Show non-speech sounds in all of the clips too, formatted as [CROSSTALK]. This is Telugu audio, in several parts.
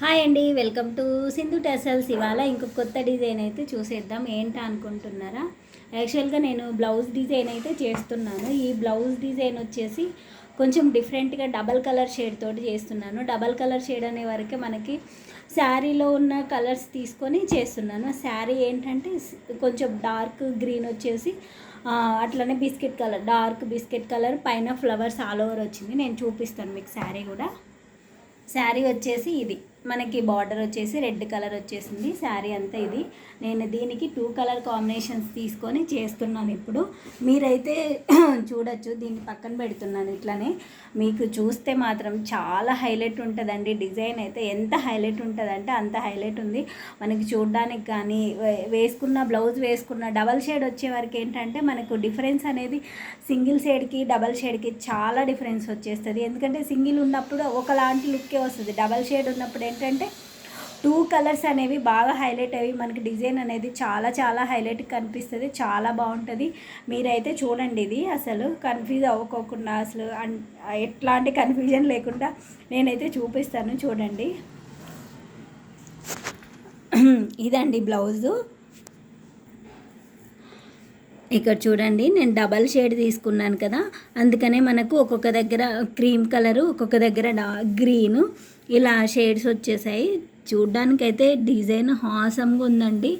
హాయ్ అండి వెల్కమ్ టు సింధు టెసల్స్. ఇవాళ ఇంకొక కొత్త డిజైన్ అయితే చూసేద్దాం. ఏంటా అనుకుంటున్నారా? యాక్చువల్గా నేను బ్లౌజ్ డిజైన్ అయితే చేస్తున్నాను. ఈ బ్లౌజ్ డిజైన్ వచ్చేసి కొంచెం డిఫరెంట్గా డబల్ కలర్ షేడ్ తోటి చేస్తున్నాను. డబల్ కలర్ షేడ్ అనే వరకే మనకి శారీలో ఉన్న కలర్స్ తీసుకొని చేస్తున్నాను. శారీ ఏంటంటే కొంచెం డార్క్ గ్రీన్ వచ్చేసి అట్లనే biscuit colour dark biscuit colour పైన ఫ్లవర్స్ ఆల్ ఓవర్ వచ్చింది. నేను చూపిస్తాను మీకు శారీ కూడా. శారీ వచ్చేసి ఇది. మనకి బార్డర్ వచ్చేసి రెడ్ కలర్ వచ్చేసింది. శారీ అంతా ఇది. నేను దీనికి టూ కలర్ కాంబినేషన్స్ తీసుకొని చేస్తున్నాను ఇప్పుడు. మీరైతే [CLEARS THROAT] చూడొచ్చు. దీన్ని పక్కన పెడుతున్నాను ఇట్లానే. మీకు చూస్తే మాత్రం చాలా హైలైట్ ఉంటుందండి. డిజైన్ అయితే ఎంత హైలైట్ ఉంటుందంటే అంత హైలైట్ ఉంది. మనకి చూడడానికి కానీ వే- వేసుకున్న బ్లౌజ్ వేసుకున్న డబల్ షేడ్ వచ్చే వరకు ఏంటంటే మనకు డిఫరెన్స్ అనేది సింగిల్ షేడ్కి డబల్ షేడ్కి చాలా డిఫరెన్స్ వచ్చేస్తుంది. ఎందుకంటే సింగిల్ ఉన్నప్పుడు ఒకలాంటి లుక్కే వస్తుంది. డబల్ షేడ్ ఉన్నప్పుడు ఏంటంటే టూ కలర్స్ అనేవి బాగా హైలైట్ అవి మనకి డిజైన్ అనేది చాలా చాలా హైలైట్ కనిపిస్తుంది చాలా బాగుంటుంది. మీరైతే చూడండి ఇది అసలు కన్ఫ్యూజ్ అవ్వకోకుండా అసలు ఎట్లాంటి కన్ఫ్యూజన్ లేకుండా నేనైతే చూపిస్తాను చూడండి. ఇదండి బ్లౌజు. ఇక్కడ చూడండి నేను డబల్ షేడ్ తీసుకున్నాను కదా అందుకనే మనకు ఒక్కొక్క దగ్గర క్రీమ్ కలరు ఒక్కొక్క దగ్గర డా గ్రీను ఇలా షేడ్స్ వచ్చేసాయి. చూడ్డానికైతే డిజైన్ హాసంగా ఉందండి.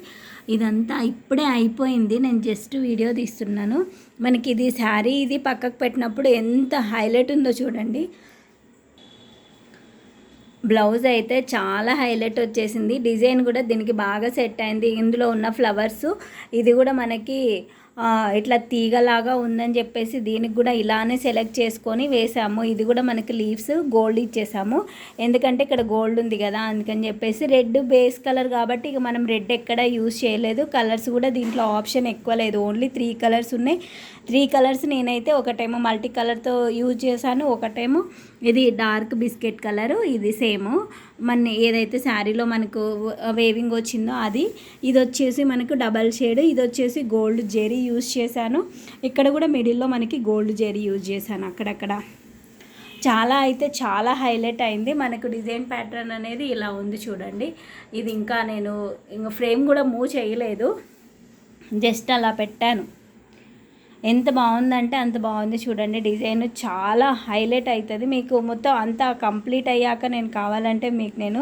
ఇదంతా ఇప్పుడే అయిపోయింది. నేను జస్ట్ వీడియో తీస్తున్నాను. మనకి ఇది శారీ ఇది పక్కకు పెట్టినప్పుడు ఎంత హైలైట్ ఉందో చూడండి. బ్లౌజ్ అయితే చాలా హైలైట్ వచ్చేసింది. డిజైన్ కూడా దీనికి బాగా సెట్ అయింది. ఇందులో ఉన్న ఫ్లవర్స్ ఇది కూడా మనకి ఇట్లా తీగలాగా ఉందని చెప్పేసి దీనికి కూడా ఇలానే సెలెక్ట్ చేసుకొని వేసాము. ఇది కూడా మనకి లీవ్స్ గోల్డ్ ఇచ్చేసాము. ఎందుకంటే ఇక్కడ గోల్డ్ ఉంది కదా అందుకని చెప్పేసి రెడ్ బేస్ కలర్ కాబట్టి ఇక మనం రెడ్ ఎక్కడ యూజ్ చేయలేదు. కలర్స్ కూడా దీంట్లో ఆప్షన్ ఎక్కువ లేదు. ఓన్లీ త్రీ కలర్స్ ఉన్నాయి. త్రీ కలర్స్ నేనైతే ఒకటేమో మల్టీ కలర్తో యూజ్ చేశాను. ఒకటేమో ఇది డార్క్ బిస్కెట్ కలరు ఇది సేమ్ మన ఏదైతే శారీలో మనకు వేవింగ్ వచ్చిందో అది ఇది వచ్చేసి మనకు డబల్ షేడ్ ఇది వచ్చేసి గోల్డ్ జెరీ యూజ్ చేశాను. ఇక్కడ కూడా మిడిల్లో మనకి గోల్డ్ జెరీ యూజ్ చేశాను అక్కడక్కడ. చాలా అయితే చాలా హైలైట్ అయింది. మనకు డిజైన్ ప్యాటర్న్ అనేది ఇలా ఉంది చూడండి. ఇది ఇంకా నేను ఇంకా ఫ్రేమ్ కూడా మూవ్ చేయలేదు. జస్ట్ అలా పెట్టాను. ఎంత బాగుందంటే అంత బాగుంది చూడండి. డిజైన్ చాలా హైలైట్ అవుతుంది మీకు మొత్తం అంతా కంప్లీట్ అయ్యాక నేను కావాలంటే మీకు నేను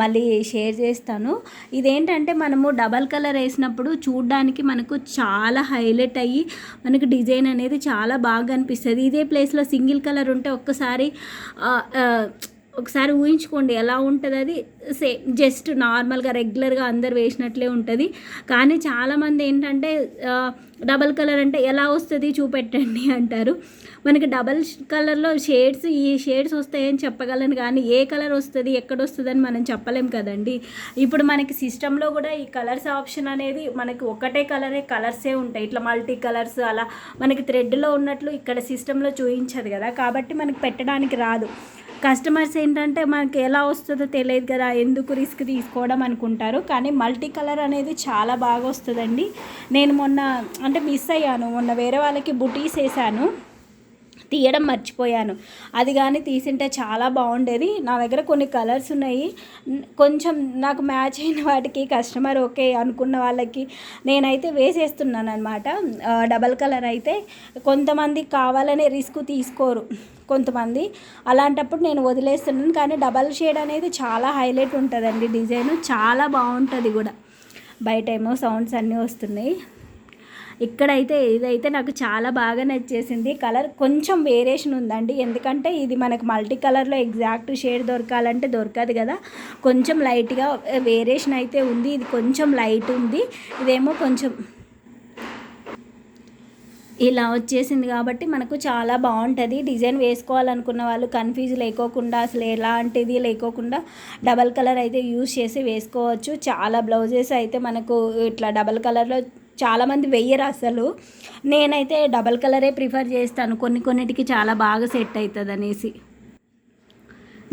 మళ్ళీ షేర్ చేస్తాను. ఇదేంటంటే మనము డబల్ కలర్ వేసినప్పుడు చూడడానికి మనకు చాలా హైలైట్ అయ్యి మనకు డిజైన్ అనేది చాలా బాగా అనిపిస్తుంది. ఇదే ప్లేస్లో సింగిల్ కలర్ ఉంటే ఒక్కసారి ఒకసారి ఊహించుకోండి ఎలా ఉంటుంది అది? సేమ్ జస్ట్ నార్మల్గా రెగ్యులర్గా అందరు వేసినట్లే ఉంటుంది. కానీ చాలామంది ఏంటంటే డబల్ కలర్ అంటే ఎలా వస్తుంది చూపెట్టండి అంటారు. మనకి డబల్ కలర్లో షేడ్స్ ఈ షేడ్స్ వస్తాయని చెప్పగలను కానీ ఏ కలర్ వస్తుంది ఎక్కడ వస్తుందని మనం చెప్పలేం కదండి. ఇప్పుడు మనకి సిస్టంలో కూడా ఈ కలర్స్ ఆప్షన్ అనేది మనకి ఒకటే కలరే కలర్సే ఉంటాయి. ఇట్లా మల్టీ కలర్స్ అలా మనకి థ్రెడ్లో ఉన్నట్లు ఇక్కడ సిస్టంలో చూపించదు కదా. కాబట్టి మనకి పెట్టడానికి రాదు. కస్టమర్స్ ఏంటంటే మనకి ఎలా వస్తుందో తెలియదు కదా ఎందుకు రిస్క్ తీసుకోవడం అనుకుంటారు. కానీ మల్టీ కలర్ అనేది చాలా బాగా వస్తుందండి. నేను మొన్న అంటే మిస్ అయ్యాను. మొన్న వేరే వాళ్ళకి బుటీస్ వేసాను. తీయడం మర్చిపోయాను. అది కానీ తీసింటే చాలా బాగుండేది. నా దగ్గర కొన్ని కలర్స్ ఉన్నాయి. కొంచెం నాకు మ్యాచ్ అయిన వాటికి కస్టమర్ ఓకే అనుకున్న వాళ్ళకి నేనైతే వేసేస్తున్నాను అనమాట డబల్ కలర్ అయితే కొంతమంది కావాలనే రిస్క్ తీసుకోరు కొంతమంది. అలాంటప్పుడు నేను వదిలేస్తున్నాను. కానీ డబల్ షేడ్ అనేది చాలా హైలైట్ ఉంటుందండి డిజైన్. చాలా బాగుంటుంది కూడా. బయట ఏమో సౌండ్స్ అన్నీ వస్తున్నాయి. ఇక్కడైతే ఇదైతే నాకు చాలా బాగా నచ్చేసింది. కలర్ కొంచెం వేరియేషన్ ఉందండి. ఎందుకంటే ఇది మనకు మల్టీ కలర్లో ఎగ్జాక్ట్ షేడ్ దొరకాలంటే దొరకదు కదా. కొంచెం లైట్గా వేరియేషన్ అయితే ఉంది. ఇది కొంచెం లైట్ ఉంది. ఇదేమో కొంచెం ఇలా వచ్చేసింది కాబట్టి మనకు చాలా బాగుంటుంది. డిజైన్ వేసుకోవాలనుకున్న వాళ్ళు కన్ఫ్యూజ్ లేకోకుండా అసలు ఎలాంటిది లేకోకుండా డబల్ కలర్ అయితే యూజ్ చేసి వేసుకోవచ్చు. చాలా బ్లౌజెస్ అయితే మనకు ఇట్లా డబల్ కలర్లో చాలామంది వెయ్యరు అసలు. నేనైతే డబల్ కలరే ప్రిఫర్ చేస్తాను. కొన్ని కొన్నిటికి చాలా బాగా సెట్ అవుతుంది అనేసి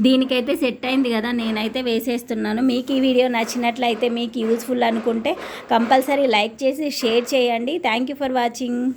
దీనికైతే సెట్ అయింది కదా నేనైతే వేసేస్తున్నాను. మీకు ఈ వీడియో నచ్చినట్లయితే మీకు యూస్ఫుల్ అనుకుంటే కంపల్సరీ లైక్ చేసి షేర్ చేయండి. Thank you for watching